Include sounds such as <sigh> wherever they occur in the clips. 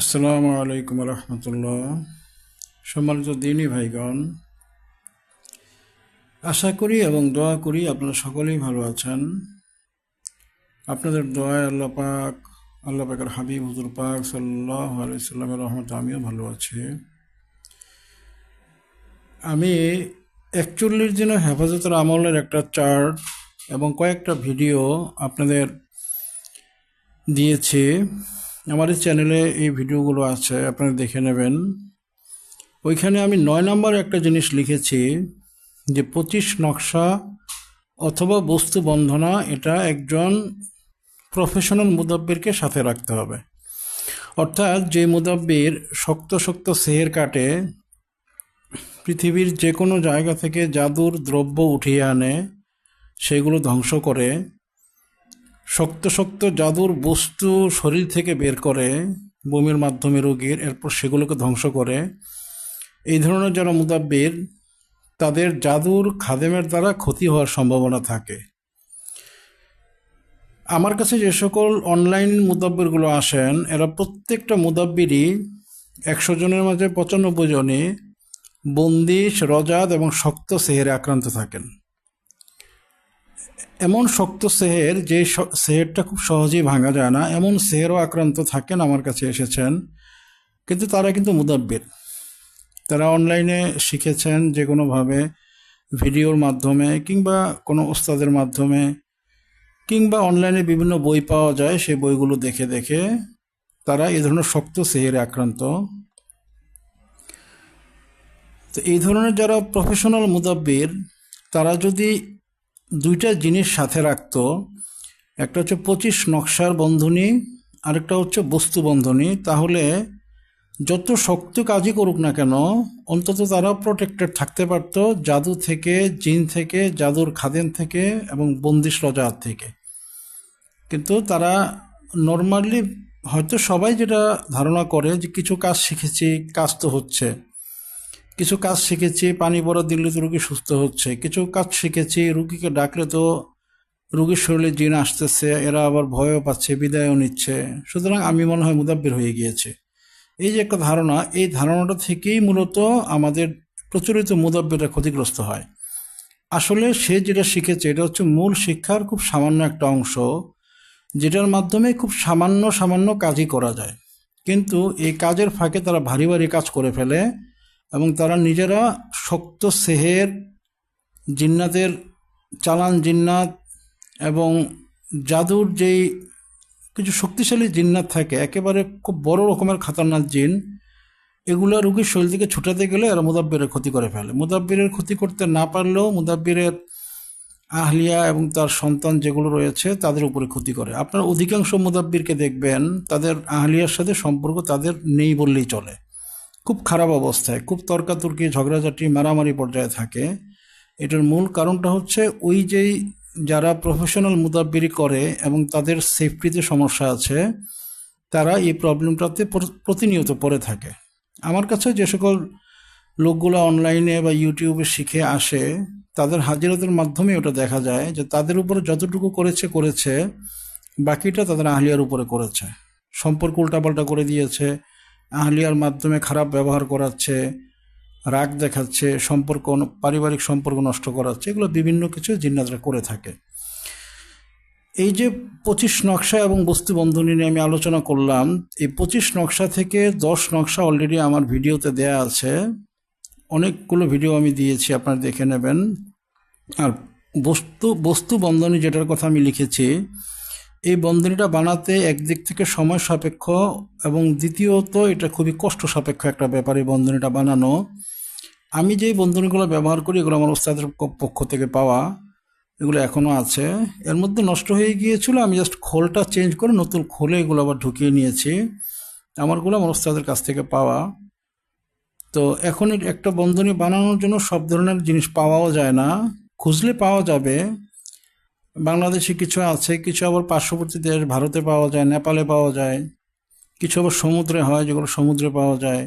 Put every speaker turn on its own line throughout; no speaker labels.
আসসালামু আলাইকুম রহমতুল্লাহ। সম্মানিত দিনী ভাইগণ, আশা করি এবং দোয়া করি আপনারা সকলেই ভালো আছেন। আপনাদের দোয়ায় আল্লাহ পাক, আল্লাহ পাকের হাবিব হুজুর পাক সাল্লাহ আলাইসাল্লামের রহমত আমিও ভালো আছি। আমি একচল্লিশ দিনের হেফাজতের আমলের একটা চার্ট এবং কয়েকটা ভিডিও আপনাদের দিয়েছি। এই চ্যানেলে এই ভিডিওগুলো আছে, আপনারা দেখে নেবেন। ওইখানে আমি নয় নম্বর একটা জিনিস লিখেছি যে পঁচিশ নকশা অথবা বস্তু বন্ধনা, এটা একজন প্রফেশনাল মুদাব্বিরকে সাথে রাখতে হবে। অর্থাৎ যে মুদাব্বির শক্ত শক্ত সেহের কাটে, পৃথিবীর যে কোনো জায়গা থেকে জাদুর দ্রব্য উঠিয়ে আনে, সেগুলো ধ্বংস করে শক্ত শক্ত জাদুর বস্তু শরীর থেকে বের করে বমির মাধ্যমে রোগীর, এরপর সেগুলোকে ধ্বংস করে। এই ধরনের যারা মুদাব্বির, তাদের জাদুর খাদেমের দ্বারা ক্ষতি হওয়ার সম্ভাবনা থাকে। আমার কাছে যে সকল অনলাইন মুদাব্বিরগুলো আসেন, এরা প্রত্যেকটা মুদাব্বিরই একশো জনের মাঝে পঁচানব্বই জনে বন্দিশ, রজাদ এবং শক্ত সেহেরে আক্রান্ত থাকেন। এমন শক্ত সেহের যে সেহেরটা খুব সহজেই ভাঙা যায় না, এমন সেহেরও আক্রান্ত থাকেন আমার কাছে এসেছেন, কিন্তু তারা কিন্তু মুদাব্বির। তারা অনলাইনে শিখেছেন যে কোনোভাবে ভিডিওর মাধ্যমে কিংবা কোনো ওস্তাদের মাধ্যমে কিংবা অনলাইনে বিভিন্ন বই পাওয়া যায়, সেই বইগুলো দেখে দেখে তারা এই ধরনের শক্ত সেহেরে আক্রান্ত। তো এই ধরনের যারা প্রফেশনাল মুদাব্বির, তারা যদি দুইটা জিনিস সাথে রাখতো। একটা হচ্ছে পঁচিশ নকশার বন্ধনী, আরেকটা হচ্ছে বস্তু বন্ধনী। তাহলে যত শক্ত কাজই করুক না কেন, অন্তত তারা প্রোটেক্টেড থাকতে পারতো জাদু থেকে, জিন থেকে, জাদুর খাদেন থেকে এবং বন্দিশ রজাত থেকে। কিন্তু তারা নর্মালি হয়তো সবাই যেটা ধারণা করে যে কিছু কাজ শিখেছি, কাজ তো হচ্ছে। কিছু কাজ শিখেছি, পানি বড় দিলে তো রুগী সুস্থ হচ্ছে। কিছু কাজ শিখেছি, রুগীকে ডাকলে তো রুগীর শরীরে জিন আসতেছে, এরা আবার ভয়ও পাচ্ছে, বিদায়ও নিচ্ছে। সুতরাং আমি মনে হয় মুদাব্বির হয়ে গিয়েছে। এই যে একটা ধারণা, এই ধারণাটা থেকেই মূলত আমাদের প্রচলিত মুদাব্বিরটা ক্ষতিগ্রস্ত হয়। আসলে সে যেটা শিখেছে, এটা হচ্ছে মূল শিক্ষার খুব সামান্য একটা অংশ, যেটার মাধ্যমে খুব সামান্য সামান্য কাজই করা যায়। কিন্তু এই কাজের ফাঁকে তারা ভারী ভারী কাজ করে ফেলে এবং তারা নিজেরা শক্ত সেহের, জিন্নাতের চালান জিন্নাত এবং জাদুর যেই কিছু শক্তিশালী জিন্নাত থাকে, একেবারে খুব বড় রকমের খাতারনাক জিন, এগুলো রুগীর শরীর থেকে ছুটাতে গেলে এরা মুদাব্বিরের ক্ষতি করে ফেলে। মুদাব্বিরের ক্ষতি করতে না পারলেও মুদাব্বিরের আহলিয়া এবং তার সন্তান যেগুলো রয়েছে, তাদের উপরে ক্ষতি করে। আপনার অধিকাংশ মুদাব্বিরকে দেখবেন, তাদের আহলিয়ার সাথে সম্পর্ক তাদের নেই বললেই চলে। খুব খারাপ অবস্থায়, খুব তর্কাতর্কি, ঝগড়াঝাটি, মারামারি পর্যায়ে থাকে। এটার মূল কারণটা হচ্ছে ওই যেই যারা প্রফেশনাল মুদাব্বিরি করে এবং তাদের সেফটিতে সমস্যা আছে, তারা এই প্রবলেমটাতে প্রতিনিয়ত পড়ে থাকে। আমার কাছে যে সকল লোকগুলো অনলাইনে বা ইউটিউবে শিখে আসে, তাদের হাজিরাতের মাধ্যমে ওটা দেখা যায় যে তাদের উপরে যতটুকু করেছে করেছে, বাকিটা তাদের আহলিয়ার উপরে করেছে। সম্পর্ক উল্টাপাল্টা করে দিয়েছে আহলিয়ার মাধ্যমে খারাপ ব্যবহার করাচ্ছে, রাগ দেখাচ্ছে, সম্পর্ক পারিবারিক সম্পর্ক নষ্ট করাচ্ছে, এগুলো বিভিন্ন কিছু জিন্নাতরা করে থাকে। এই যে পঁচিশ নকশা এবং বস্তু বন্ধনী নিয়ে আমি আলোচনা করলাম, এই পঁচিশ নকশা থেকে দশ নকশা অলরেডি আমার ভিডিওতে দেয়া আছে। অনেকগুলো ভিডিও আমি দিয়েছি, আপনারা দেখে নেবেন। আর বস্তু বস্তু বন্ধনী যেটার কথা আমি লিখেছি এই বন্ধনীটা বানাতে একদিক থেকে সময় সাপেক্ষ এবং দ্বিতীয়ত এটা খুবই কষ্ট সাপেক্ষ একটা ব্যাপার এই বন্ধনীটা বানানো। আমি যেই বন্ধনীগুলো ব্যবহার করি, এগুলো আমার ওস্তাদের পক্ষ থেকে পাওয়া, এগুলো এখনও আছে। এর মধ্যে নষ্ট হয়ে গিয়েছিল, আমি জাস্ট খোলটা চেঞ্জ করে নতুন খোলে এগুলো আবার ঢুকিয়ে নিয়েছি। আমারগুলো আমার ওস্তাদের কাছ থেকে পাওয়া। তো এখন একটা বন্ধনী বানানোর জন্য সব ধরনের জিনিস পাওয়াও যায় না। খুঁজলে পাওয়া যাবে বাংলাদেশে কিছু আছে, কিছু আবার পার্শ্ববর্তী দেশ, ভারতে পাওয়া যায়, নেপালে পাওয়া যায়, কিছু আবার সমুদ্রে হয় যেগুলো সমুদ্রে পাওয়া যায়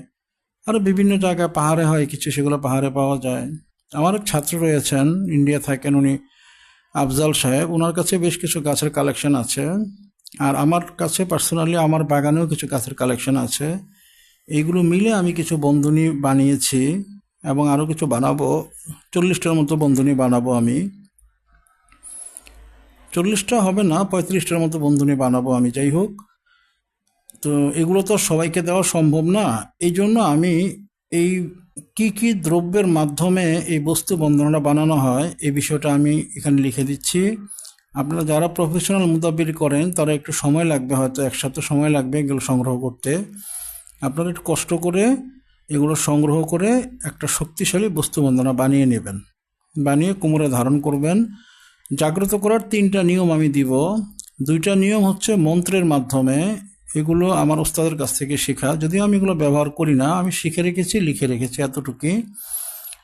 আরও বিভিন্ন জায়গায় পাহাড়ে হয়, কিছু সেগুলো পাহাড়ে পাওয়া যায়। আমার এক ছাত্র রয়েছেন, ইন্ডিয়া থাকেন উনি, আফজাল সাহেব। ওনার কাছে বেশ কিছু গাছের কালেকশন আছে, আর আমার কাছে পার্সোনালি আমার বাগানেও কিছু গাছের কালেকশন আছে। এইগুলো মিলে আমি কিছু বন্ধনী বানিয়েছি এবং আরও কিছু বানাবো, চল্লিশটার মতো বন্ধনী বানাবো আমি। চল্লিশটা হবে না, পঁয়ত্রিশটার মতো বন্ধনী বানাবো আমি, যাই হোক। তো এগুলো তো সবাইকে দেওয়া সম্ভব না। এই জন্য আমি এই কি কি দ্রব্যের মাধ্যমে এই বস্তু বন্ধনটা বানানো হয়, এই বিষয়টা আমি এখানে লিখে দিচ্ছি। আপনারা যারা প্রফেশনাল মুদাবির করেন, তারা একটু সময় লাগবে হয়তো একসাথে সময় লাগবে এগুলো সংগ্রহ করতে। আপনারা একটু কষ্ট করে এগুলো সংগ্রহ করে একটা শক্তিশালী বস্তু বন্দনা বানিয়ে নেবেন। বানিয়ে কোমরে ধারণ করবেন। জাগ্রত করার তিনটা নিয়ম আমি দিব। দুইটা নিয়ম হচ্ছে মন্ত্রের মাধ্যমে এগুলো আমার ওস্তাদের কাছ থেকে শেখা। যদিও আমি এগুলো ব্যবহার করি না, আমি শিখে রেখেছি, লিখে রেখেছি এতটুকুই।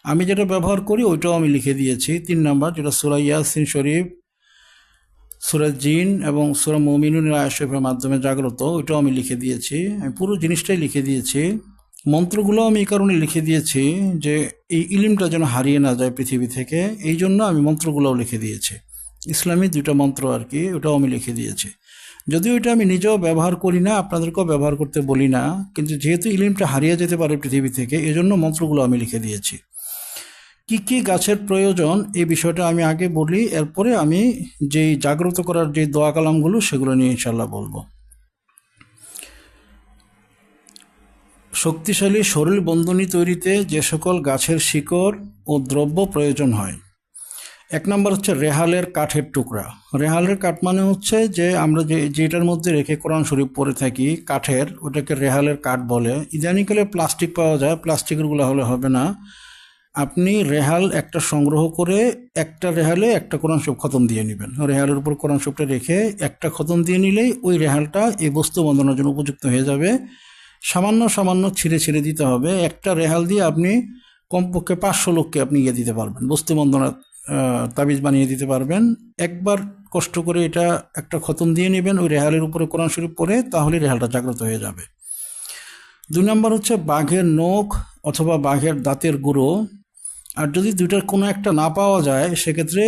আমি যেটা ব্যবহার করি ওইটাও আমি লিখে দিয়েছি। তিন নাম্বার, যেটা সুরা ইয়াসিন শরীফ, সুরা জিন এবং সুরা মমিনুনের আয়সেফের মাধ্যমে জাগ্রত, ওইটাও আমি লিখে দিয়েছি। আমি পুরো জিনিসটাই লিখে দিয়েছি। মন্ত্রগুলো আমি এই কারণে লিখে দিয়েছি যে এই ইলিমটা যেন হারিয়ে না যায় পৃথিবী থেকে, এই জন্য আমি মন্ত্রগুলোও লিখে দিয়েছি। ইসলামী দুইটা মন্ত্র আর কি, ওটাও আমি লিখে দিয়েছি। যদিও এটা আমি নিজেও ব্যবহার করি না, আপনাদেরকেও ব্যবহার করতে বলি না, কিন্তু যেহেতু ইলিমটা হারিয়ে যেতে পারে পৃথিবী থেকে, এজন্য মন্ত্রগুলো আমি লিখে দিয়েছি। কি কি গাছের প্রয়োজন, এই বিষয়টা আমি আগে বলি, এরপরে আমি যেই জাগ্রত করার যে দোয়া কালামগুলো, সেগুলো নিয়ে ইনশাল্লাহ বলব। শক্তিশালী শরীর বন্ধনী তৈরিতে যে সকল গাছের শিকড় ও দ্রব্য প্রয়োজন হয়। এক নম্বর হচ্ছে রেহালের কাঠের টুকরা। রেহালের কাঠ মানে হচ্ছে যে আমরা যে যেটার মধ্যে রেখে কোরআন শরীফ পরে থাকি, কাঠের, ওটাকে রেহালের কাঠ বলে। ইদানিকালে প্লাস্টিক পাওয়া যায়, প্লাস্টিকেরগুলো হলে হবে না। আপনি রেহাল একটা সংগ্রহ করে একটা রেহালে একটা কোরআন শরীফ খতম দিয়ে নেবেন। রেহালের উপর কোরআন শরীফটা রেখে একটা খতম দিয়ে নিলেই ওই রেহালটা এই বস্তু বন্ধনের জন্য উপযুক্ত হয়ে যাবে। সামান্য সামান্য ছিঁড়ে ছিঁড়ে দিতে হবে। একটা রেহাল দিয়ে আপনি কমপক্ষে পাঁচশো লোককে আপনি ইয়ে দিতে পারবেন। বস্তু বন্ধনা তাবিজ বানিয়ে দিতে পারবেন। একবার কষ্ট করে এটা একটা খতম দিয়ে নেবেন, ওই রেহালের উপরে কোরআন শরীফ পরে তাহলে রেহালটা জাগ্রত হয়ে যাবে। দুই নম্বর হচ্ছে বাঘের নখ অথবা বাঘের দাঁতের গুঁড়ো। আর যদি দুইটার কোনো একটা না পাওয়া যায়, সেক্ষেত্রে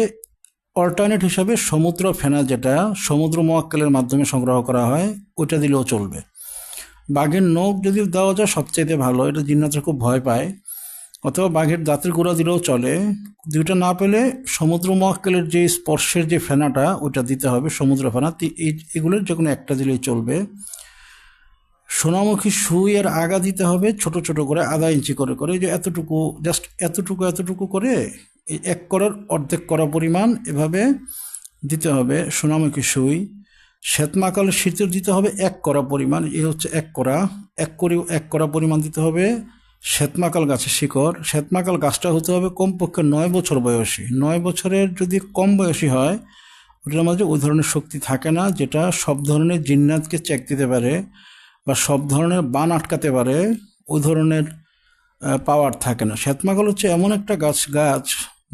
অল্টারনেট হিসাবে সমুদ্র ফেনা যেটা, সমুদ্র মোয়াক্কেলের মাধ্যমে সংগ্রহ করা হয়, ওইটা দিলেও চলবে। বাঘের নখ যদি দেওয়া যায় সবচাইতে ভালো, এটা জিন্নাতরা খুব ভয় পায়। অথবা বাঘের দাঁতের গোড়া দিলেও চলে। দুইটা না পেলে সমুদ্র মহাকালের যে স্পর্শের যে ফেনাটা, ওটা দিতে হবে সমুদ্র ফেনা। এই এগুলোর যে কোনো একটা দিলেই চলবে। সোনামুখী সুই আর আগা দিতে হবে ছোট ছোট করে আধা ইঞ্চি করে করে। যে এতটুকু, জাস্ট এতটুকু এতটুকু করে এই এক করার অর্ধেক করা পরিমাণ এভাবে দিতে হবে সোনামুখী সুই। শ্বেতমাকাল শীতের দিতে হবে এক করা পরিমাণ, এ হচ্ছে এক করা, এক করে এক করা পরিমাণ দিতে হবে শ্বেতমাকাল গাছের শিকড়। শ্বেতমাকাল গাছটা হতে হবে কমপক্ষে নয় বছর বয়সী। নয় বছরের যদি কম বয়সী হয়, ওটার মাঝে ওই ধরনের শক্তি থাকে না, যেটা সব ধরনের জিন্নাতকে চেক দিতে পারে বা সব ধরনের বান আটকাতে পারে, ওই ধরনের পাওয়ার থাকে না। শ্বেতমাকাল হচ্ছে এমন একটা গাছ গাছ,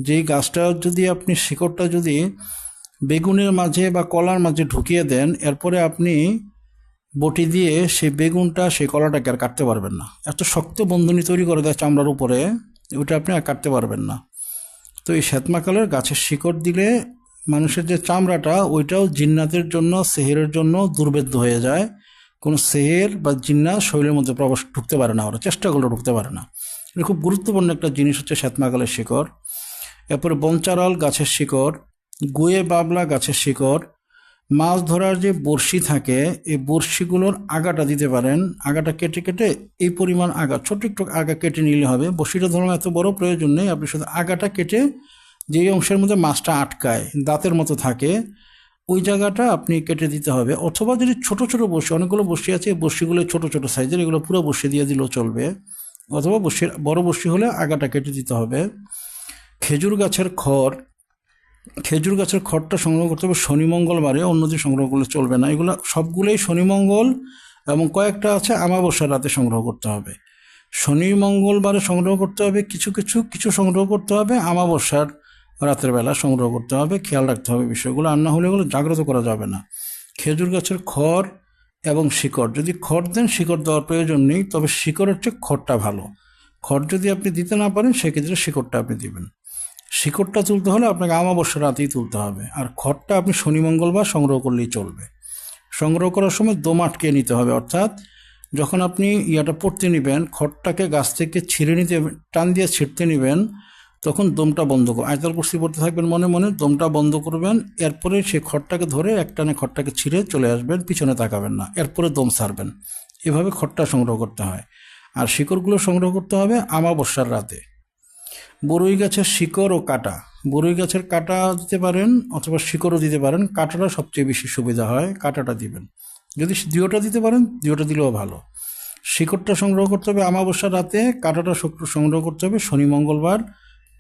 যেই গাছটা যদি আপনি, শিকড়টা যদি বেগুনের মাঝে বা কলার মাঝে ঢুকিয়ে দেন, এরপরে আপনি বটি দিয়ে সেই বেগুনটা, সেই কলাটাকে আর কাটতে পারবেন না। এত শক্ত বন্ধনী তৈরি করে দেয় চামড়ার উপরে, ওটা আপনি আর কাটতে পারবেন না। তো এই শ্বেতমাকালের গাছের শিকড় দিলে মানুষের যে চামড়াটা, ওইটাও জিন্নাতের জন্য, সেহেরের জন্য দুর্বেদ্য হয়ে যায়। কোনো সেহের বা জিন্নাত শরীরের মধ্যে প্রবেশ ঢুকতে পারে না ওরা, চেষ্টা করলে ঢুকতে পারে না। এটা খুব গুরুত্বপূর্ণ একটা জিনিস হচ্ছে শ্বেতমাকালের শিকড়। এরপরে বঞ্চারল গাছের শিকড় গুয়ে বাবলা গাছের শিকড়, মাছ ধরার যে বড়শি থাকে, এই বড়শিগুলোর আগাটা দিতে পারেন। আগাটা কেটে কেটে এই পরিমাণ আগা ছোট একটু আগা কেটে নিলে হবে। বড়শিটা ধরুন এত বড়, প্রয়োজন নেই। আপনি শুধু আগাটা কেটে যেই অংশের মধ্যে মাছটা আটকায়, দাঁতের মতো থাকে, ওই জায়গাটা আপনি কেটে দিতে হবে। অথবা যদি ছোট ছোট বসি অনেকগুলো বসি আছে বসিগুলো ছোট ছোট সাইজের, এগুলো পুরো বসে দিয়ে দিলেও চলবে। অথবা বসির বড় বসি হলে আগাটা কেটে দিতে হবে। খেজুর গাছের খড় খেজুর গাছের খড়টা সংগ্রহ করতে হবে শনি মঙ্গলবারে অন্যদিন সংগ্রহ করলে চলবে না, এগুলো সবগুলোই শনি মঙ্গল এবং কয়েকটা আছে আমাবস্যার রাতে সংগ্রহ করতে হবে। শনি মঙ্গলবারে সংগ্রহ করতে হবে, কিছু কিছু কিছু সংগ্রহ করতে হবে আমাবস্যার রাতের বেলা সংগ্রহ করতে হবে, খেয়াল রাখতে হবে বিষয়গুলো, আর না হলে এগুলো জাগ্রত করা যাবে না। খেজুর গাছের খড় এবং শিকড়, যদি খড় দেন, শিকড় দেওয়ার প্রয়োজন নেই, তবে শিকড়ের চেয়ে খড়টা ভালো। খড় যদি আপনি দিতে না পারেন, সেক্ষেত্রে শিকড়টা আপনি দিবেন। শিকড়টা তুলতে হলে আপনাকে আমাবস্যা রাতেই তুলতে হবে। আর খড়টা আপনি শনি, মঙ্গলবার সংগ্রহ করলেই চলবে। সংগ্রহ করার সময় দম আটকে নিতে হবে, অর্থাৎ যখন আপনি ইয়াটা পড়তে নেবেন, খড়টাকে গাছ থেকে ছিঁড়ে নিতে টান দিয়ে ছিঁড়তে নেবেন, তখন দমটা বন্ধ করুন। আয়তাল কুর্সি পড়তে থাকবেন মনে মনে, দমটা বন্ধ করবেন, এরপরে সেই খড়টাকে ধরে একটানে খড়টাকে ছিঁড়ে চলে আসবেন, পিছনে তাকাবেন না। এরপরে দম ছাড়বেন এভাবে খড়টা সংগ্রহ করতে হয়। আর শিকড়গুলো সংগ্রহ করতে হবে আমাবস্যার রাতে। বরুই গাছের শিকড় ও কাটা। বরুই গাছের কাটা দিতে পারেন অথবা শিকড়ও দিতে পারেন। কাটাটা সবচেয়ে বেশি সুবিধা হয়, কাটাটা দিবেন। যদি দুয়োটা দিতে পারেন, দিওটা দিলেও ভালো। শিকড়টা সংগ্রহ করতে হবে আমাবস্যার রাতে, কাটাটা সংগ্রহ করতে হবে শনি, মঙ্গলবার,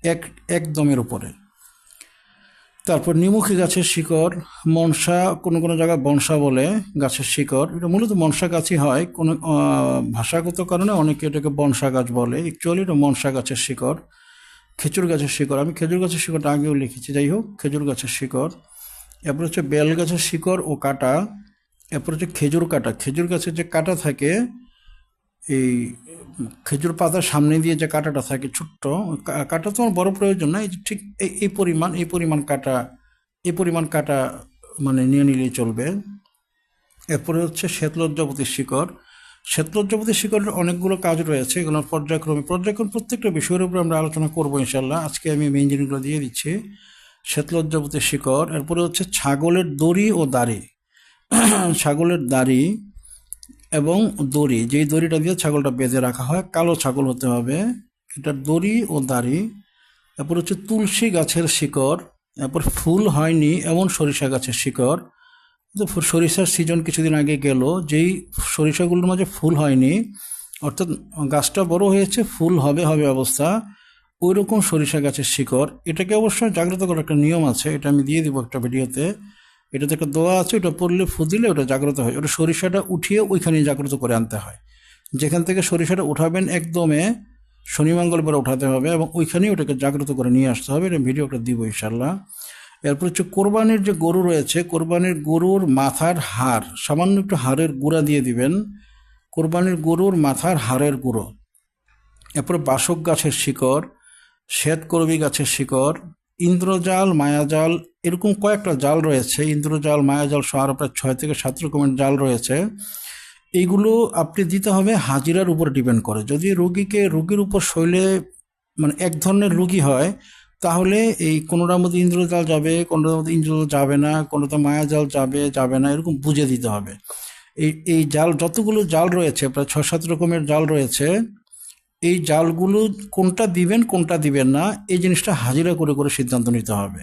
এক একদমের উপরে। তারপর নিমুখী গাছের শিকড়, মনসা কোনো কোনো জায়গায় বনসা বলে গাছের শিকড়। এটা মূলত মনসা গাছই হয়। কোনো ভাষাগত কারণে অনেকে এটাকে বনসা গাছ বলে। অ্যাকচুয়ালি এটা মনসা গাছের শিকড়। খেজুর গাছের শিকড়। আমি খেজুর গাছের শিকড়টা আগেও লিখেছি। যাই হোক, খেজুর গাছের শিকড়। এরপর হচ্ছে বেল গাছের শিকড় ও কাটা। এরপর হচ্ছে খেজুর কাটা। খেজুর গাছের যে কাটা থাকে, এই খেজুর পাতার সামনে দিয়ে যে কাঁটাটা থাকে ছোট্ট কাঁটা তো আমার বড় প্রয়োজন না। এই ঠিক এই এই পরিমাণ এই পরিমাণ কাটা এই পরিমাণ কাটা মানে নিয়ে নিলেই চলবে। এরপরে হচ্ছে শ্বেতলজ্জাপতির শিকড়। শ্বেতলজ্জাপতির শিকড়ের অনেকগুলো কাজ রয়েছে, এগুলো পর্যায়ক্রমে। পর্যায়ক্রম প্রত্যেকটা বিষয়ের উপরে আমরা আলোচনা করব ইনশাল্লাহ আজকে আমি মেইন জিনিসগুলো দিয়ে দিচ্ছি। শ্বেতলজ্জাপতির শিকড়, এরপরে হচ্ছে ছাগলের দড়ি ও দাড়ি। <clears throat> ছাগলের দাড়ি এবং দড়ি, যেই দড়িটা দিয়ে ছাগলটা বেঁধে রাখা হয়, কালো ছাগল হতে হবে। এটা দড়ি ও দাড়ি। তারপর হচ্ছে তুলসী গাছের শিকড়, এরপর ফুল হয়নি, এমন সরিষা গাছের শিকড়। তো সরিষার সিজন কিছুদিন আগে গেল, যেই সরিষাগুলোর মাঝে ফুল হয়নি, অর্থাৎ গাছটা বড় হয়েছে, ফুল হবে হবে অবস্থা ওই রকম সরিষা গাছের শিকড়। এটাকে অবশ্যই জাগ্রত করার একটা নিয়ম আছে, এটা আমি দিয়ে দিব একটা ভিডিওতে। এটাতে একটা দোয়া আছে, ওটা পড়লে ফু দিলে ওটা জাগ্রত হয়। ওটা সরিষাটা উঠিয়ে ওইখানে জাগ্রত করে আনতে হয়। যেখান থেকে সরিষাটা উঠাবেন একদমে শনি মঙ্গলবার উঠাতে হবে এবং ওইখানেই ওটাকে জাগ্রত করে নিয়ে আসতে হবে। এটা ভিডিও ভিডিওটা দিব ইনশাল্লাহ এরপর হচ্ছে কোরবানির যে গরু রয়েছে, কোরবানির গরুর মাথার হাড়, সামান্য একটু হাড়ের গুঁড়া দিয়ে দিবেন। কোরবানির গরুর মাথার হাড়ের গুঁড়ো। এরপরে বাসক গাছের শিকড় শ্বেতকরবী গাছের শিকড়, ইন্দ্রজাল, মায়াজাল, এরকম কয়েকটা জাল রয়েছে। ইন্দ্রজাল, মায়াজাল সহ আরও প্রায় ছয় থেকে সাত রকমের জাল রয়েছে। এইগুলো আপনি দিতে হবে হাজিরার উপর ডিপেন্ড করে। যদি রুগীকে, রুগীর উপর শৈলে মানে এক ধরনের রুগী হয় তাহলে এই কোনোটার মধ্যে ইন্দ্রজাল যাবে, কোনোটার মধ্যে ইন্দ্রজাল যাবে না কোনোটা মায়াজাল যাবে যাবে না, এরকম বুঝে দিতে হবে। এই এই জাল, যতগুলো জাল রয়েছে, প্রায় ছয়, সাত রকমের জাল রয়েছে, এই জালগুলো কোনটা দিবেন কোনটা দিবেন না, এই জিনিসটা হাজিরা করে করে সিদ্ধান্ত নিতে হবে।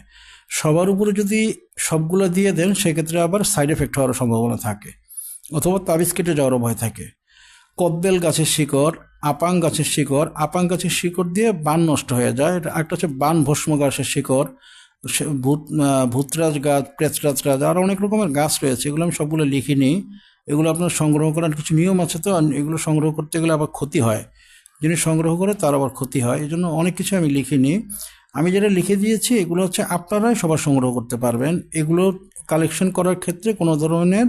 সবার উপরে যদি সবগুলো দিয়ে দেন, সেক্ষেত্রে আবার সাইড এফেক্ট হওয়ার সম্ভাবনা থাকে, অথবা তাবিজ কেটে যাওয়ারও ভয় থাকে। কদ্বেল গাছের শিকড় আপাং গাছের শিকড়। আপাং গাছের শিকড় দিয়ে বান নষ্ট হয়ে যায়। একটা হচ্ছে বান ভস্ম গাছের শিকড়। ভূত ভূতরাজ গাছ, প্রেতরাজ গাছ আরও অনেক রকমের গাছ রয়েছে। এগুলো আমি সবগুলো লিখিনি। এগুলো আপনার সংগ্রহ করার কিছু নিয়ম আছে তো এগুলো সংগ্রহ করতে গেলে আবার ক্ষতি হয়। যিনি সংগ্রহ করে তার আবার ক্ষতি হয়। এই জন্য অনেক কিছু আমি লিখিনি। আমি যেটা লিখে দিয়েছি, এগুলো হচ্ছে আপনারাই সবার সংগ্রহ করতে পারবেন। এগুলো কালেকশন করার ক্ষেত্রে কোনো ধরনের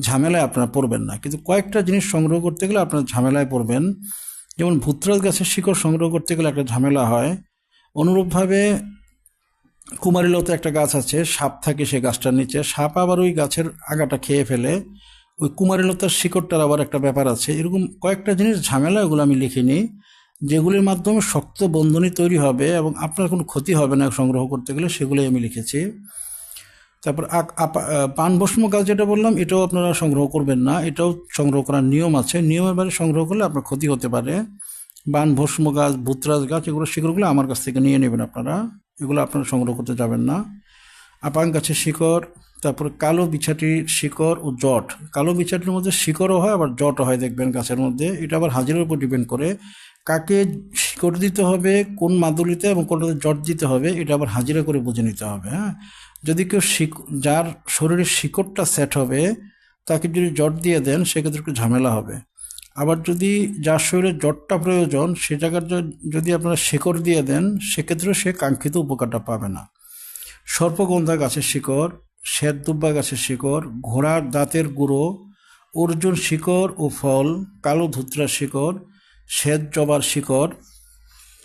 ঝামেলায় আপনারা পড়বেন না। কিন্তু কয়েকটা জিনিস সংগ্রহ করতে গেলে আপনার ঝামেলায় পড়বেন। যেমন ভূতরাজ গাছের শিকড় সংগ্রহ করতে গেলে একটা ঝামেলা হয়। অনুরূপভাবে কুমারিলতা একটা গাছ আছে, সাপ থাকে সেই গাছটার নিচে। সাপ আবার ওই গাছের আগাটা খেয়ে ফেলে। ওই কুমারিলতার শিকড়টার আবার একটা ব্যাপার আছে। এরকম কয়েকটা জিনিস ঝামেলা ওগুলো আমি লিখিনি। যেগুলির মাধ্যমে শক্ত বন্ধনী তৈরি হবে এবং আপনার কোনো ক্ষতি হবে না সংগ্রহ করতে গেলে, সেগুলোই আমি লিখেছি। তারপর পান ভস্ম গাছ যেটা বললাম, এটাও আপনারা সংগ্রহ করবেন না, এটাও সংগ্রহ করার নিয়ম আছে। নিয়মের বাইরে সংগ্রহ করলে আপনার ক্ষতি হতে পারে। বান ভস্ম গাছ, ভূতরাজ গাছ, এগুলো শিকড়গুলো আমার কাছ থেকে নিয়ে নেবেন আপনারা। এগুলো আপনারা সংগ্রহ করতে যাবেন না। আপাং গাছের শিকড়, তারপর কালো বিছাটির শিকড় ও জট। কালো বিছাটির মধ্যে শিকড়ও হয়, আবার জটও হয় দেখবেন গাছের মধ্যে। এটা আবার হাজিরের উপর ডিপেন্ড করে কাকে শিকড় দিতে হবে, কোন মাদুলিতে এবং কোনটাতে জট দিতে হবে, এটা আবার হাজিরা করে বুঝে নিতে হবে হ্যাঁ। যদি কেউ যার শরীরের শিকড়টা সেট হবে, তাকে যদি জট দিয়ে দেন, সেক্ষেত্রে একটু ঝামেলা হবে। আবার যদি যার শরীরে জটটা প্রয়োজন, সে জায়গার যদি আপনারা শিকড় দিয়ে দেন, সেক্ষেত্রেও সে কাঙ্ক্ষিত উপকারটা পাবে না। সর্পগন্ধা গাছের শিকড়, শ্বেত দুব্বা গাছের শিকড়, ঘোড়ার দাঁতের গুঁড়ো, অর্জুন শিকড় ও ফল, কালো ধুতরার শিকড়, শ্বেত জবার শিকড়।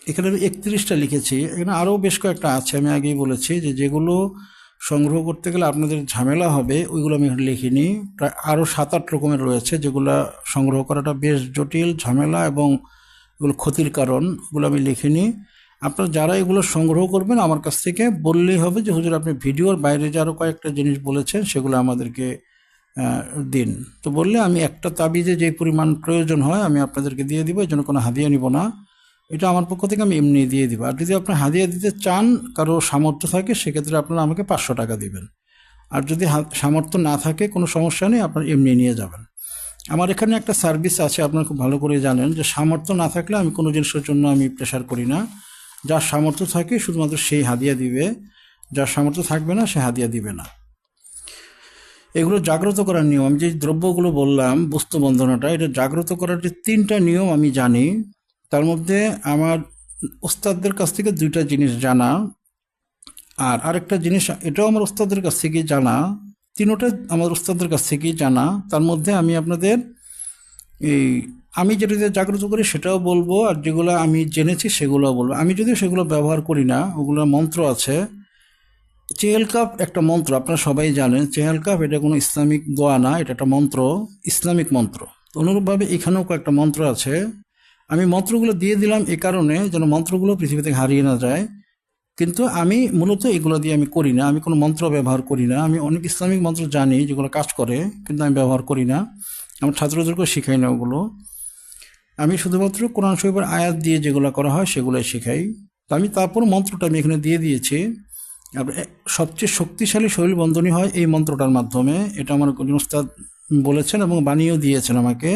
এখানে আমি একত্রিশটা লিখেছি। এখানে আরও বেশ কয়েকটা আছে, আমি আগেই বলেছি যে যেগুলো সংগ্রহ করতে গেলে আপনাদের ঝামেলা হবে, ওইগুলো আমি লিখিনি। প্রায় আরও সাত আট রকমের রয়েছে যেগুলো সংগ্রহ করাটা বেশ জটিল, ঝামেলা এবং এগুলো ক্ষতির কারণ, ওগুলো আমি লিখিনি। আপনারা যারা এগুলো সংগ্রহ করবেন, আমার কাছ থেকে বললেই হবে যে, হুজুর, আপনি ভিডিওর বাইরে যে আরও কয়েকটা জিনিস বলেছেন, সেগুলো আমাদেরকে দিন। তো বললে আমি একটা তাবিজে যে পরিমাণ প্রয়োজন হয়, আমি আপনাদেরকে দিয়ে দিব এই জন্য কোনো হাদিয়া নিব না। এটা আমার পক্ষ থেকে আমি এমনি দিয়ে দিব। আর যদি আপনি হাদিয়া দিতে চান, কারও সামর্থ্য থাকে, সেক্ষেত্রে আপনারা আমাকে পাঁচশো টাকা দিবেন। আর যদি সামর্থ্য না থাকে, কোনো সমস্যা নেই, আপনার এমনি নিয়ে যাবেন। আমার এখানে একটা সার্ভিস আছে, আপনারা খুব ভালো করে জানেন যে সামর্থ্য না থাকলে আমি কোনো জিনিসের জন্য আমি প্রেশার করি না। যার সামর্থ্য থাকে, শুধুমাত্র সেই হাদিয়া দিবে। যার সামর্থ্য থাকবে না, সে হাদিয়া দিবে না। এগুলো জাগ্রত করার নিয়ম, আমি যে দ্রব্যগুলো বললাম বস্তু বন্ধনাটা এটা জাগ্রত করার যে তিনটা নিয়ম আমি জানি। তার মধ্যে আমার ওস্তাদদের কাছ থেকে দুইটা জিনিস জানা, আর আরেকটা জিনিস, এটাও আমার ওস্তাদের কাছ থেকে জানা, তিনোটা আমার ওস্তাদের কাছ থেকেই জানা। তার মধ্যে আমি আপনাদের এই, আমি যেটা জাগ্রত করি সেটাও বলব, আর যেগুলো আমি জেনেছি সেগুলোও বলব। আমি যদিও সেগুলো ব্যবহার করি না, ওগুলো মন্ত্র আছে। চেহেল কাপ একটা মন্ত্র, আপনারা সবাই জানেন, চেহেল কাপ এটা কোনো ইসলামিক দোয়া না, এটা একটা মন্ত্র, ইসলামিক মন্ত্র। অনুরূপভাবে এখানেও কয়েকটা মন্ত্র আছে। আমি মন্ত্রগুলো দিয়ে দিলাম এ কারণে যেন মন্ত্রগুলো পৃথিবী থেকে হারিয়ে না যায়। কিন্তু আমি মূলত এগুলো দিয়ে আমি করি না। আমি কোনো মন্ত্র ব্যবহার করি না। আমি অনেক ইসলামিক মন্ত্র জানি যেগুলো কাজ করে, কিন্তু আমি ব্যবহার করি না। আমার ছাত্রদেরকেও শিখাই না ওগুলো। আমি শুধুমাত্র কোরআন শরীফের আয়াত দিয়ে যেগুলো করা হয় সেগুলোই শেখাই। তো আমি তারপর মন্ত্রটা আমি এখানে দিয়ে দিয়েছি। সবচেয়ে শক্তিশালী শরীর বন্ধনী হয় এই মন্ত্রটার মাধ্যমে। এটা আমার উস্তাদ বলেছেন এবং বানিয়েও দিয়েছেন আমাকে।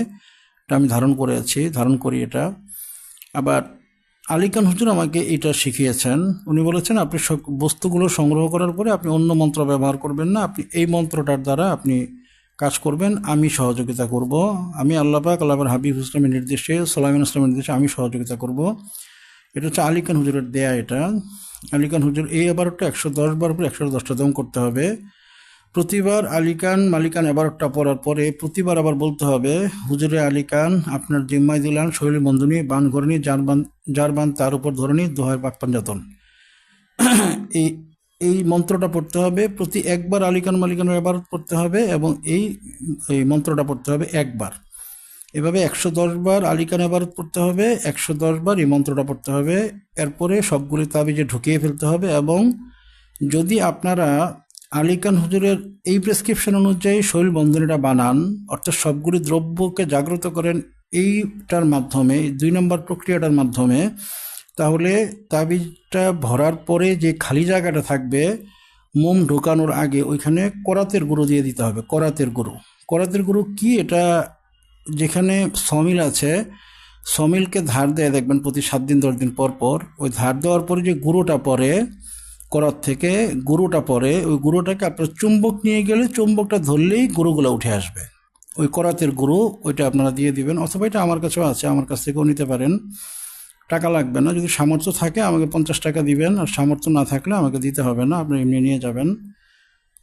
এটা আমি ধারণ করে আছি, ধারণ করি এটা। আবার আলিকান হুজুর আমাকে এটা শিখিয়েছেন। উনি বলেছেন, আপনি সব বস্তুগুলো সংগ্রহ করার পরে আপনি অন্য মন্ত্র ব্যবহার করবেন না। আপনি এই মন্ত্রটার দ্বারা আপনি কাজ করবেন, আমি সহযোগিতা করব। আমি আল্লাহ পাক, আল্লাহর হাবিব ইসলামের নির্দেশে সোলাইমান ইসলামের নির্দেশে আমি সহযোগিতা করব। এটা হচ্ছে আলিকান হুজুরের দেয়া এটা। আলিকান হুজুর এই এবারটা একশো দশ বার পরে একশো দশটা দম করতে হবে। প্রতিবার আলিকান মালিকান এবারটা পড়ার পরে প্রতিবার আবার বলতে হবে, হুজুরে আলিকান আপনার জিম্মায় দিলান শৈলী বন্ধনী, বান ঘরণী যার বান যার বান তার উপর ধরণী দোহার পাক পাঞ্জাতন <clears throat> এই এই মন্ত্রটা পড়তে হবে, প্রতি একবার আলিকান মালিকানের এবার পড়তে হবে এবং এই এই মন্ত্রটা পড়তে হবে একবার। এভাবে একশো দশ বার আলিকান এবারত পড়তে হবে, একশো দশ বার এই মন্ত্রটা পড়তে হবে। এরপরে সবগুলি তাবিজে ঢুকিয়ে ফেলতে হবে এবং যদি আপনারা আলিকান হুজুরের এই প্রেসক্রিপশন অনুযায়ী শৈল বন্ধনীটা বানান, অর্থাৎ সবগুলি দ্রব্যকে জাগ্রত করেন এইটার মাধ্যমে, দুই নম্বর প্রক্রিয়াটার মাধ্যমে, তাহলে তাবিজটা ভরার পরে যে খালি জায়গাটা থাকবে, মোম ঢোকানোর আগে ওইখানে করাতের গুঁড়ো দিয়ে দিতে হবে, করাতের গুঁড়ো। করাতের গুঁড়ো কি? এটা যেখানে সমিল আছে, সমিলকে ধার দেয়, দেখবেন প্রতি সাত দিন, দশ দিন পর পর, ওই ধার দেওয়ার পরে যে গুঁড়োটা পরে করার থেকে গুঁড়োটা পরে, ওই গুঁড়োটাকে আপনার চুম্বক নিয়ে গেলে চুম্বকটা ধরলেই গুঁড়োগুলো উঠে আসবে। ওই করাতের গুঁড়ো ওইটা আপনারা দিয়ে দিবেন, অথবা এটা আমার কাছেও আছে, আমার কাছ থেকেও নিতে পারেন। টাকা লাগবে না, যদি সামর্থ্য থাকে আমাকে পঞ্চাশ টাকা দিবেন, আর সামর্থ্য না থাকলে আমাকে দিতে হবে না, আপনি এমনি নিয়ে যাবেন।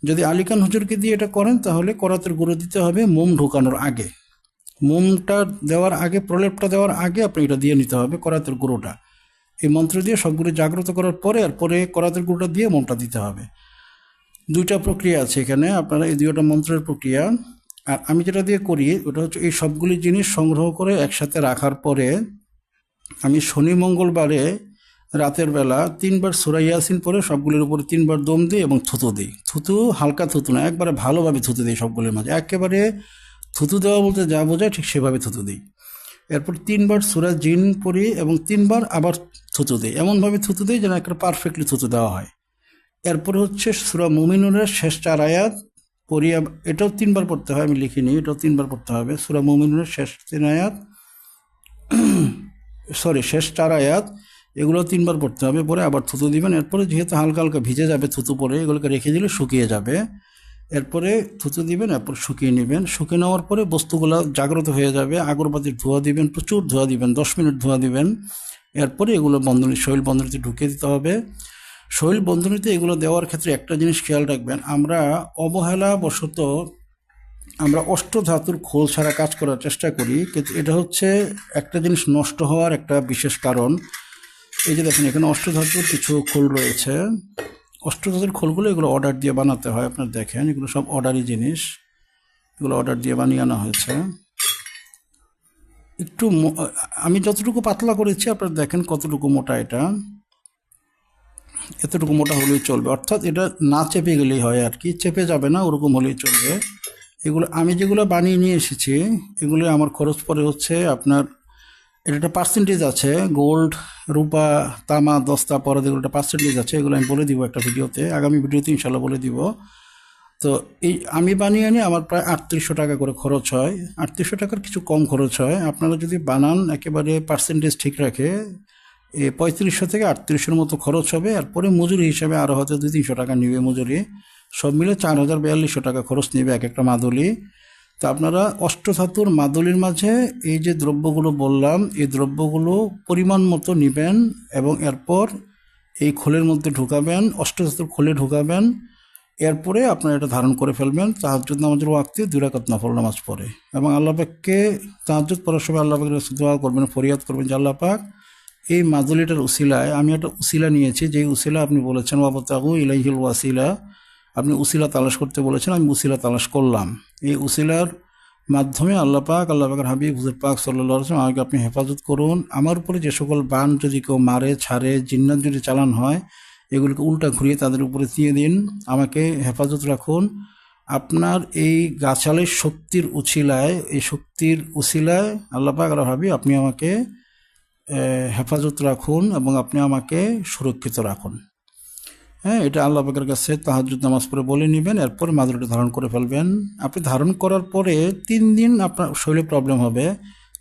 যদি আলিকান হুজুরকে দিয়ে এটা করেন, তাহলে করাতের গুঁড়ো দিতে হবে মোম ঢোকানোর আগে। মোমটা দেওয়ার আগে, প্রলেপটা দেওয়ার আগে আপনি এটা দিয়ে নিতে হবে করাতের গুঁড়োটা এই মন্ত্র দিয়ে সবগুলো জাগ্রত করার পরে আর পরে করাতের গুঁড়োটা দিয়ে মোমটা দিতে হবে। দুইটা প্রক্রিয়া আছে এখানে, আপনারা এই দুইটা মন্ত্রের প্রক্রিয়া। আর আমি যেটা দিয়ে করি, ওটা হচ্ছে এই সবগুলি জিনিস সংগ্রহ করে একসাথে রাখার পরে আমি শনি, মঙ্গলবারে রাতের বেলা তিনবার সুরাইয়াসিন পরে সবগুলির উপরে তিনবার দম দিই এবং থুতু দিই। থুতু হালকা থুতু না, একবারে ভালোভাবে থুতু দিই সবগুলির মাঝে। একেবারে থুতু দেওয়া বলতে যা বোঝায় ঠিক সেভাবে থুতু দিই। এরপর তিনবার সুরা জিন পড়ি এবং তিনবার আবার থুতু দিই। এমনভাবে থুতু দিই যেন একটা পারফেক্টলি থুতু দেওয়া হয়। এরপর হচ্ছে সুরা মুমিনুরের শেষ চার আয়াত পড়ি এটাও তিনবার পড়তে হয়, আমি লিখিনি, এটাও তিনবার পড়তে হবে। সুরা মুমিনুরের শেষ তিন আয়াত <coughs> সরি শেষ চার আয়াত এগুলো তিনবার পড়তে হবে। পরে আবার থুতু দিবেন। এরপরে যেহেতু হালকা হালকা ভিজে যাবে থুতু পরে, এগুলোকে রেখে দিলে শুকিয়ে যাবে। এরপরে থুতু দিবেন, এরপর শুকিয়ে নেবেন। শুকিয়ে নেওয়ার পরে বস্তুগুলো জাগ্রত হয়ে যাবে। আগরবাতির ধোয়া দিবেন, প্রচুর ধোয়া দিবেন, দশ মিনিট ধোয়া দিবেন। এরপরে এগুলো বন্ধনী শৈল বন্ধনীতে ঢুকিয়ে দিতে হবে। শৈল বন্ধনীতে এগুলো দেওয়ার ক্ষেত্রে একটা জিনিস খেয়াল রাখবেন, আমরা অবহেলা বশত আমরা অষ্টধাতুর খোল ছাড়া কাজ করার চেষ্টা করি, কিন্তু এটা হচ্ছে একটা জিনিস নষ্ট হওয়ার একটা বিশেষ কারণ। এই যে দেখেন, এখানে অষ্টধাতুর কিছু খোল রয়েছে। অষ্টধাতুর খোলগুলো এগুলো অর্ডার দিয়ে বানাতে হয়। আপনার দেখেন, এগুলো সব অর্ডারি জিনিস। এগুলো অর্ডার দিয়ে বানিয়ে আনা হয়েছে। একটু আমি যতটুকু পাতলা করেছি, আপনারা দেখেন কতটুকু মোটা এটা। এতটুকু মোটা হলেই চলবে। অর্থাৎ এটা না চেপে গেলেই হয় আর কি। চেপে যাবে না, ওরকম হলেই চলবে। এগুলো আমি যেগুলো বানিয়ে নিয়ে এসেছি, এগুলো আমার খরচ পড়ে হচ্ছে আপনার এটা একটা পার্সেন্টেজ আছে গোল্ড রূপা, তামা, দস্তা পরে এগুলো একটা পার্সেন্টেজ আছে, এগুলো আমি বলে দিব একটা ভিডিওতে, আগামী ভিডিওতে ইনশাল্লাহ বলে দিব। তো এই আমি বানিয়ে আনি, আমার প্রায় আটত্রিশশো টাকা করে খরচ হয়। আটত্রিশশো টাকার কিছু কম খরচ হয়। আপনারা যদি বানান, একেবারে পার্সেন্টেজ ঠিক রাখে, এ পঁয়ত্রিশশো থেকে আটত্রিশশোর মতো খরচ হবে। আর পরে মজুরি হিসাবে আরও হয়তো দুই তিনশো টাকা নিবে মজুরি। সব মিলে চার হাজার বিয়াল্লিশশো টাকা খরচ নেবে এক একটা মাদুলি। তা আপনারা অষ্টধাতুর মাদুলির মাঝে এই যে দ্রব্যগুলো বললাম, এই দ্রব্যগুলো পরিমাণ মতো নেবেন এবং এরপর এই খোলের মধ্যে ঢুকাবেন, অষ্টধাতুর খোলে ঢুকাবেন। এরপরে আপনারা এটা ধারণ করে ফেলবেন তাহাজুদ নামাজের ওয়াক্তে দুই রাকাত নফল নামাজ পড়ে। এবং আল্লাহ পাককে তাহাজুদ পড়ার সময় আল্লাহ পাকের দোয়া করবেন, ফরিয়াদ করবেন যে আল্লাহ পাক এই মাদুলিটার উসিলায়, আমি একটা উসিলা নিয়েছি যে উসিলা আপনি বলেছেন বাবতাগু ইলাইহিল ওয়াসিলা। আপনি উসিলা তালাশ করতে বলেছেন, আমি উসিলা তালাশ করলাম। এই উসিলার মাধ্যমে আল্লাহ পাক, আল্লাহ পাকের হাবিব, হুজুর পাক সাল্লাহ আমাকে আপনি হেফাজত করুন। আমার উপরে যে সকল বান যদি কেউ মারে, ছাড়ে, জিন্নাত যদি চালান হয়, এগুলোকে উল্টা ঘুরিয়ে তাদের উপরে দিয়ে দিন। আমাকে হেফাজত রাখুন। আপনার এই গাছালের শক্তির উছিলায়, এই শক্তির উছিলায় আল্লাহ পাক আল্লাহ হাবিব, আপনি আমাকে হেফাজত রাখুন এবং আপনি আমাকে সুরক্ষিত রাখুন। হ্যাঁ এটা আল্লাহ পাকের কাছে তাহাজুদ নামাজ পরে বলে নেবেন, এরপরে মাদুরটা ধারণ করে ফেলবেন। আপনি ধারণ করার পরে তিন দিন আপনার শরীরে প্রবলেম হবে।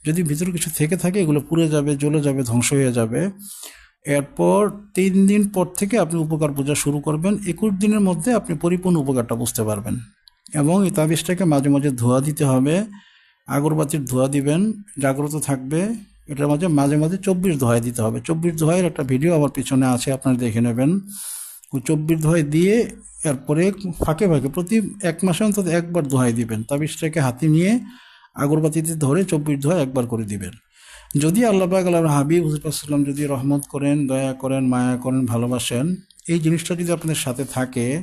যদি ভিতরে কিছু থেকে থাকে, এগুলো পুড়ে যাবে, জ্বলে যাবে, ধ্বংস হয়ে যাবে। এরপর তিন দিন পর থেকে আপনি উপকার পূজা শুরু করবেন। একুশ দিনের মধ্যে আপনি পরিপূর্ণ উপকারটা বুঝতে পারবেন। এবং এই তাবিজটাকে মাঝে মাঝে ধোয়া দিতে হবে। আগরবাতির ধোয়া দিবেন, জাগ্রত থাকবে। এটার মাঝে মাঝে মাঝে চব্বিশ ধোয়াই দিতে হবে। চব্বিশ ধোয়াইয়ের একটা ভিডিও আমার পিছনে আছে, আপনারা দেখে নেবেন। চব্বিশ ধোয়াই দিয়ে এরপরে ফাঁকে ফাঁকে প্রতি এক মাসে অন্তত একবার ধোয়াই দিবেন। তাবিজটাকে হাতে নিয়ে আগরবাতিতে ধরে চব্বিশ ধোয়া একবার করে দিবেন। যদি আল্লাহ পাক আল্লাহ হাবিব হুজুরাম যদি রহমত করেন, দয়া করেন, মায়া করেন, ভালোবাসেন, এই জিনিসটা যদি আপনাদের সাথে থাকে,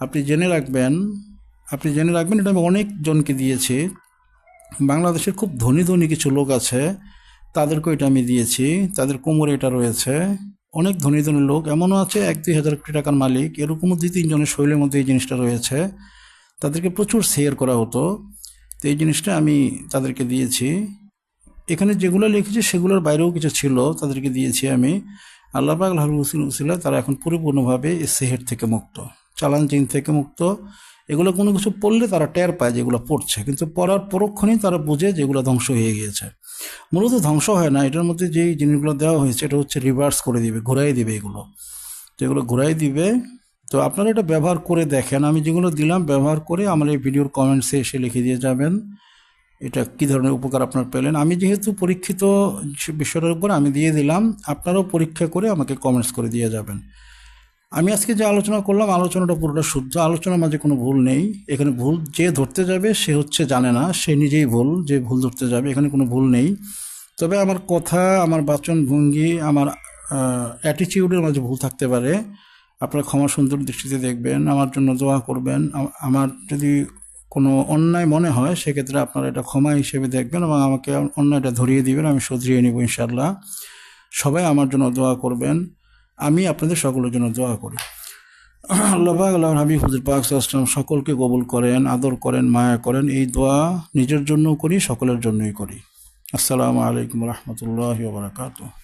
আপনি জেনে রাখবেন, আপনি জেনে রাখবেন, এটা আমি অনেকজনকে দিয়েছি। বাংলাদেশের খুব ধনী ধনী কিছু লোক আছে, তাদেরকেও এটা আমি দিয়েছি, তাদের কোমরে এটা রয়েছে। অনেক ধনী ধনী লোক, এমনও আছে এক দুই হাজার কোটি টাকার মালিক এরকমও দুই তিনজনের শৈলের মধ্যে এই জিনিসটা রয়েছে। তাদেরকে প্রচুর শেয়ার করা হতো। তো এই জিনিসটা আমি তাদেরকে দিয়েছি। এখানে যেগুলো লিখেছি সেগুলোর বাইরেও কিছু ছিল, তাদেরকে দিয়েছি আমি। আল্লাহ আল্লাহর হুসিন উসিলা তারা এখন পরিপূর্ণভাবে এই সেহের থেকে মুক্ত, চালান জিন থেকে মুক্ত। এগুলো কোনো কিছু পড়লে তারা টের পায় যেগুলো পড়ছে, কিন্তু পড়ার পরক্ষণেই তারা বুঝে যেগুলো ধ্বংস হয়ে গিয়েছে। মূলত ধ্বংস হয় না, এটার মধ্যে যেই জিনিসগুলো দেওয়া হয়েছে, এটা হচ্ছে রিভার্স করে দিবে, ঘুরাই দিবে এগুলো। তো এগুলো ঘুরাই দিবে। তো আপনারা এটা ব্যবহার করে দেখেন। আমি যেগুলো দিলাম, ব্যবহার করে আমার এই ভিডিওর কমেন্টসে এসে লিখে দিয়ে যাবেন। এটা কি ধরনের উপকার আপনার পেলেন? আমি যেহেতু পরীক্ষিত বিষয়টার উপর আমি দিয়ে দিলাম, আপনারাও পরীক্ষা করে আমাকে কমেন্টস করে দিয়ে যাবেন। আমি আজকে যে আলোচনা করলাম, আলোচনাটা পুরোটা শুদ্ধ। আলোচনার মাঝে কোনো ভুল নেই। এখানে ভুল যে ধরতে যাবে, সে হচ্ছে জানে না, সে নিজেই ভুল যে ভুল ধরতে যাবে, এখানে কোনো ভুল নেই। তবে আমার কথা, আমার বাচন ভঙ্গি আমার অ্যাটিটিউডের মাঝে ভুল থাকতে পারে। আপনারা ক্ষমা সুন্দর দৃষ্টিতে দেখবেন, আমার জন্য দোয়া করবেন। আমার যদি কোনো অন্যায় মনে হয়, সেক্ষেত্রে আপনারা এটা ক্ষমা হিসেবে দেখবেন এবং আমাকে অন্যায়টা ধরিয়ে দিবেন, আমি শুধরিয়ে নেব ইনশাল্লাহ সবাই আমার জন্য দোয়া করবেন। আমি আপনাদের সকলের জন্য দোয়া করি। আল্লাহ পাক আল্লাহ হাবিব, হুজুর পাক সাল্লাম সকলকে কবুল করেন, আদর করেন, মায়া করেন। এই দোয়া নিজের জন্য করি, সকলের জন্যই করি। আসসালামু আলাইকুম রহমতুল্লাহ বারকাতুহ।